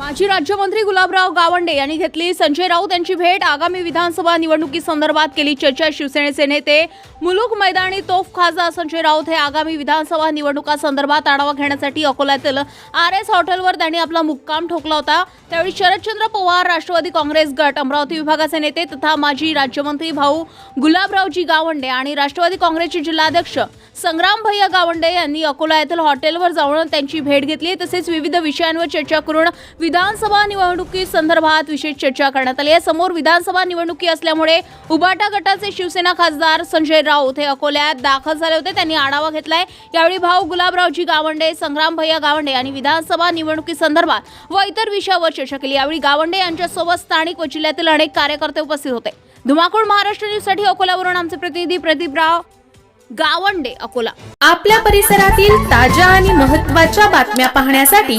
माजी राज्यमंत्री गुलाबराव गावंडे यांनी घेतली. संजय राऊत यांची भेट आगामी विधानसभा निवडणुकीसंदर्भात केली. चर्चा शिवसेनेचे नेते मुलुक मैदानी तोफ खासदार संजय राऊत हे आगामी विधानसभा निवडणुकासंदर्भात आढावा घेण्यासाठी अकोल्यातील आर एस हॉटेलवर त्यांनी आपला मुक्काम ठोकला होता. त्यावेळी शरदचंद्र पवार राष्ट्रवादी काँग्रेस गट अमरावती विभागाचे नेते तथा माजी राज्यमंत्री भाऊ गुलाबरावजी गावंडे आणि राष्ट्रवादी काँग्रेसचे जिल्हाध्यक्ष संग्राम भैया गावंडे यांनी अकोला येथील हॉटेलवर जाऊन त्यांची भेट घेतली. तसेच विविध विषयांवर चर्चा करून विधानसभा निवडणुकी संदर्भात विशेष चर्चा करण्यात आली आहे. समोर विधानसभा निवडणुकी असल्यामुळे उबाटा गटाचे शिवसेना खासदार संजय राऊत हे अकोल्यात दाखल झाले होते. त्यांनी आढावा घेतलाय. यावेळी भाऊ गुलाबरावजी गावंडे संग्राम भैया गावंडे यांनी विधानसभा निवडणुकी संदर्भात व इतर विषयावर चर्चा केली. यावेळी गावंडे यांच्यासोबत स्थानिक व जिल्ह्यातील अनेक कार्यकर्ते उपस्थित होते. धुमाकूळ महाराष्ट्र न्यूजसाठी अकोल्यावरून आमचे प्रतिनिधी प्रदीपराव गावंडे अकोला. आपल्या परिसरातील ताज्या आणि महत्त्वाच्या बातम्या पाहण्यासाठी